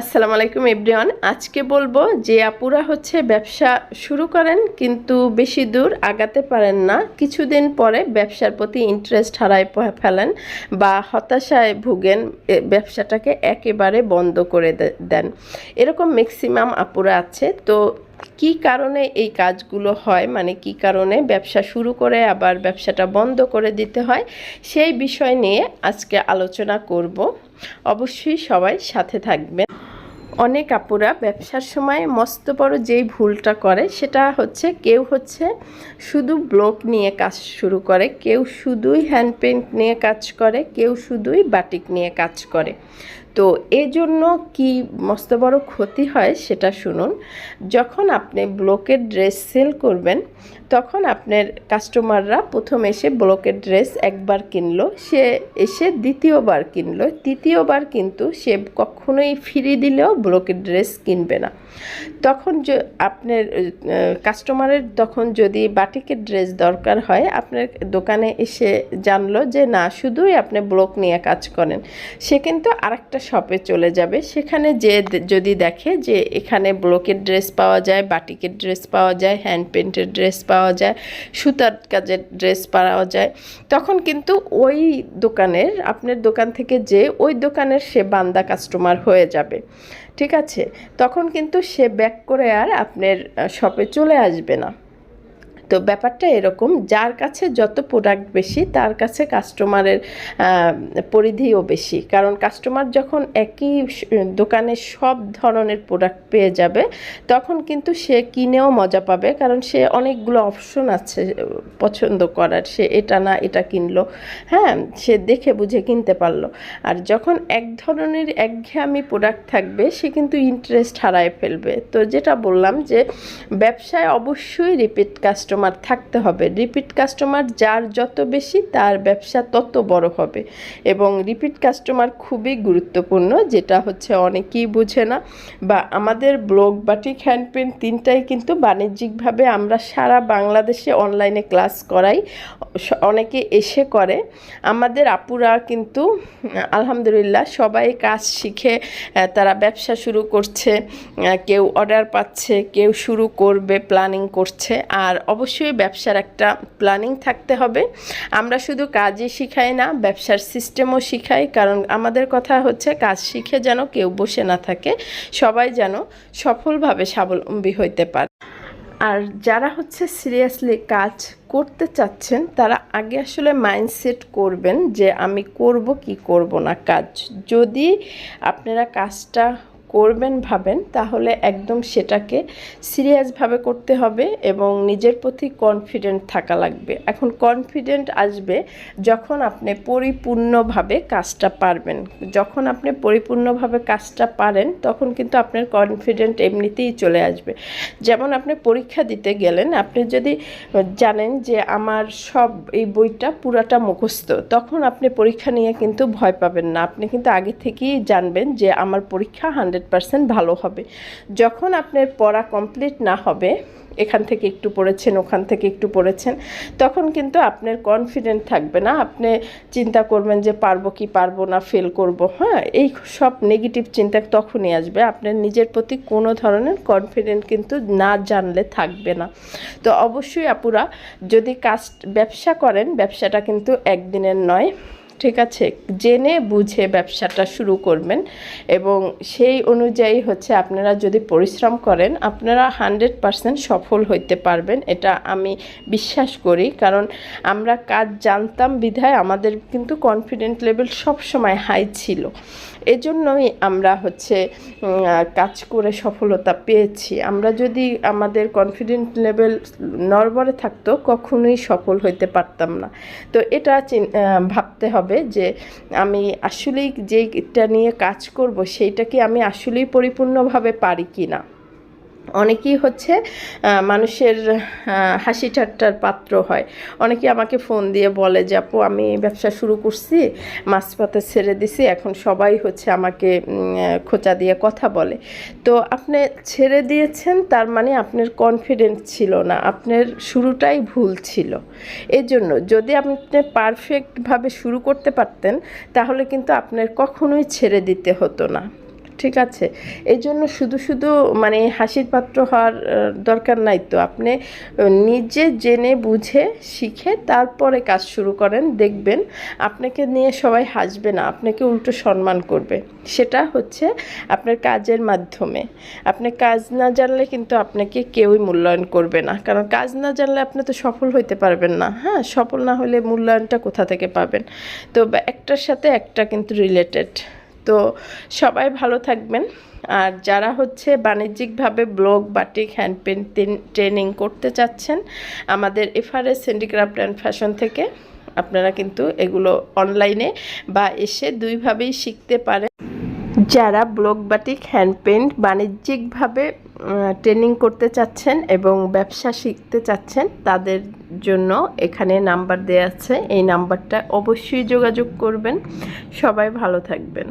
আসসালামু আলাইকুম এভরিওয়ান। আজকে বলব যে আপুরা হচ্ছে ব্যবসা শুরু করেন কিন্তু বেশি দূর আগাতে পারেন না। কিছুদিন পরে ব্যবসার প্রতি ইন্টারেস্ট হারায় ফেলেন বা হতাশায় ভুগেন ব্যবসাটাকে একেবারে বন্ধ করে দেন। এরকম ম্যাক্সিমাম আপুরা আছে। তো কি কারণে এই কাজগুলো হয়? মানে কি কারণে ব্যবসা শুরু করে আবার ব্যবসাটা বন্ধ করে দিতে হয়? সেই বিষয় নিয়ে আজকে আলোচনা করব। অবশ্যই সবাই সাথে থাকবেন। অনেক আপুরা ব্যবসার সময় মস্ত বড় যেই ভুলটা করে সেটা হচ্ছে কেউ হচ্ছে শুধু ব্লক নিয়ে কাজ শুরু করে, কেউ শুধুই হ্যান্ড পেন্ট নিয়ে কাজ করে, কেউ শুধুই বাটিক নিয়ে কাজ করে। তো এই জন্য কি মস্ত বড় ক্ষতি হয় সেটা শুনুন। যখন আপনি ব্লকের ড্রেস সেল করবেন, তখন আপনার কাস্টমাররা প্রথম এসে ব্লকের ড্রেস একবার কিনলো, সে এসে দ্বিতীয়বার কিনলো। তৃতীয়বার কিন্তু সে কখনোই ফিরে দিলেও ব্লকের ড্রেস কিনবে না। তখন যে, আপনার কাস্টমারের তখন যদি বাটিকের ড্রেস দরকার হয়, আপনার দোকানে এসে জানলো যে না, শুধুই আপনি ব্লক নিয়ে কাজ করেন। সে কিন্তু আরেকটা শপে চলে যাবে। সেখানে যে যদি দেখে যে এখানে ব্লকের ড্রেস পাওয়া যায়, বাটিকের ড্রেস পাওয়া যায়, হ্যান্ড পেন্টের ড্রেস পাওয়া যায়, সুতার কাজের ড্রেস পাওয়া যায়, তখন কিন্তু ওই দোকানের, আপনার দোকান থেকে যে ওই দোকানের সে বান্দা কাস্টমার হয়ে যাবে। ঠিক আছে? তখন কিন্তু সে ব্যাক করে আর আপনার শপে চলে আসবে না। তো ব্যাপারটা এরকম, যার কাছে যত প্রোডাক্ট বেশি, তার কাছে কাস্টমারের পরিধিও বেশি। কারণ কাস্টমার যখন একই দোকানে সব ধরনের প্রোডাক্ট পেয়ে যাবে, তখন কিন্তু সে কিনেও মজা পাবে। কারণ সে অনেকগুলো অপশন আছে, পছন্দ করার। সে এটা না, এটা কিনলো। হ্যাঁ সে দেখে বুঝে কিনতে পারল। আর যখন এক ধরনের একঘেয়েমি প্রোডাক্ট থাকবে, সে কিন্তু ইন্টারেস্ট হারায় ফেলবে। তো যেটা বললাম যে, ব্যবসায় অবশ্যই রিপিট কাস্টমার থাকতে হবে। রিপিট কাস্টমার যার যত বেশি, তার ব্যবসা তত বড় হবে। এবং রিপিট কাস্টমার খুবই গুরুত্বপূর্ণ, যেটা হচ্ছে অনেকেই বুঝে না। বা আমাদের ব্লগ বাটিক হ্যান্ড পেন্ট তিনটাই কিন্তু বাণিজ্যিকভাবে আমরা সারা বাংলাদেশে অনলাইনে ক্লাস করাই অনেকে এসে করে। আমাদের আপুরা কিন্তু, আলহামদুলিল্লাহ, সবাই কাজ শিখে তারা ব্যবসা শুরু করছে কেউ অর্ডার পাচ্ছে, কেউ শুরু করবে প্ল্যানিং করছে। আর অবশ্যই ব্যবসার একটা প্ল্যানিং থাকতে হবে। আমরা শুধু কাজই শিখাই না, ব্যবসার সিস্টেমও শিখাই, কারণ আমাদের কথা হচ্ছে কাজ শিখে যেন কেউ বসে না থাকে, সবাই যেন সফলভাবে স্বাবলম্বী হইতে পারে। আর যারা হচ্ছে সিরিয়াসলি কাজ করতে চাচ্ছেন, তারা আগে আসলে মাইন্ডসেট করবেন যে আমি করব কি করব না কাজ। যদি আপনারা কাজটা করবেন, ভাবেন, তাহলে একদম সেটাকে সিরিয়াসভাবে করতে হবে এবং নিজের প্রতি কনফিডেন্ট থাকা লাগবে। এখন কনফিডেন্ট আসবে যখন আপনি পরিপূর্ণভাবে কাজটা পারবেন। যখন আপনি পরিপূর্ণভাবে কাজটা পারেন, তখন কিন্তু আপনার কনফিডেন্ট এমনিতেই চলে আসবে। যেমন আপনি পরীক্ষা দিতে গেলেন, আপনি যদি জানেন যে আমার সব এই বইটা পুরাটা মুখস্থ, তখন আপনি পরীক্ষা নিয়ে কিন্তু ভয় পাবেন না। আপনি কিন্তু আগে থেকেই জানবেন যে আমার পরীক্ষা হান্ড্রেড পারসেন্ট ভালো হবে। যখন আপনার পড়া কমপ্লিট না হবে, এখান থেকে একটু পড়েছেন, ওখান থেকে একটু পড়েছেন, তখন কিন্তু আপনার কনফিডেন্ট থাকবে না। আপনি চিন্তা করবেন যে পারব কি পারব না ফেল করব। হ্যাঁ এই সব নেগেটিভ চিন্তা তখনই আসবে। আপনার নিজের প্রতি কোনো ধরনের কনফিডেন্ট কিন্তু না জানলে থাকবে না। তো অবশ্যই আপুরা, যদি কাজ, ব্যবসা করেন, ব্যবসাটা কিন্তু একদিনের নয়। ঠিক আছে, জেনে বুঝে ব্যবসাটা শুরু করবেন এবং সেই অনুযায়ী হচ্ছে আপনারা যদি পরিশ্রম করেন, আপনারা হান্ড্রেড পারসেন্ট সফল হইতে পারবেন, এটা আমি বিশ্বাস করি। কারণ আমরা কাজ জানতাম বিধায় আমাদের কিন্তু কনফিডেন্ট লেভেল সবসময় হাই ছিল। এজন্যই আমরা হচ্ছে কাজ করে সফলতা পেয়েছি। আমরা যদি আমাদের কনফিডেন্ট লেভেল নরবরে থাকতো, কখনোই সফল হইতে পারতাম না। তো এটা ভাবতে হবে যে, আমি আসলেই যেটা নিয়ে কাজ করব সেইটা কি আমি আসলেই পরিপূর্ণভাবে পারি কি না অনেকেই হচ্ছে মানুষের হাসি ঠাট্টার পাত্র হয়। অনেকে আমাকে ফোন দিয়ে বলে যে, আপু, আমি ব্যবসা শুরু করছি, মাঝপথে ছেড়ে দিছি, এখন সবাই হচ্ছে আমাকে খোঁচা দিয়ে কথা বলে। তো আপনি ছেড়ে দিয়েছেন, তার মানে আপনার কনফিডেন্স ছিল না, আপনার শুরুটাই ভুল ছিল। এই জন্য যদি আপনি পারফেক্টভাবে শুরু করতে পারতেন, তাহলে কিন্তু আপনার কখনোই ছেড়ে দিতে হতো না। ঠিক আছে। এই জন্য শুধু শুধু মানে হাসির পাত্র হওয়ার দরকার নাই তো। আপনি নিজে জেনে বুঝে শিখে তারপরে কাজ শুরু করেন, দেখবেন আপনাকে নিয়ে সবাই হাসবে না, আপনাকে উল্টো সম্মান করবে। সেটা হচ্ছে আপনার কাজের মাধ্যমে। আপনি কাজ না জানলে কিন্তু আপনাকে কেউই মূল্যায়ন করবে না। কারণ কাজ না জানলে আপনি তো সফল হইতে পারবেন না। হ্যাঁ সফল না হলে মূল্যায়নটা কোথা থেকে পাবেন? তো একটার সাথে একটা কিন্তু রিলেটেড তো সবাই ভালো থাকবেন। আর যারা হচ্ছে বাণিজ্যিকভাবে block, batik hand painting training করতে চাচ্ছেন আমাদের এফআরএস হ্যান্ডিক্রাফট অ্যান্ড ফ্যাশন থেকে, আপনারা কিন্তু এগুলো অনলাইনে বা এসে দুইভাবেই শিখতে পারেন। যারা ব্লক বাটিক হ্যান্ড পেন্ট বাণিজ্যিকভাবে ট্রেনিং করতে চাচ্ছেন এবং ব্যবসা শিখতে চাচ্ছেন, তাদের জন্য এখানে নাম্বার দেওয়া আছে। এই নাম্বারটা অবশ্যই যোগাযোগ করবেন। সবাই ভালো থাকবেন।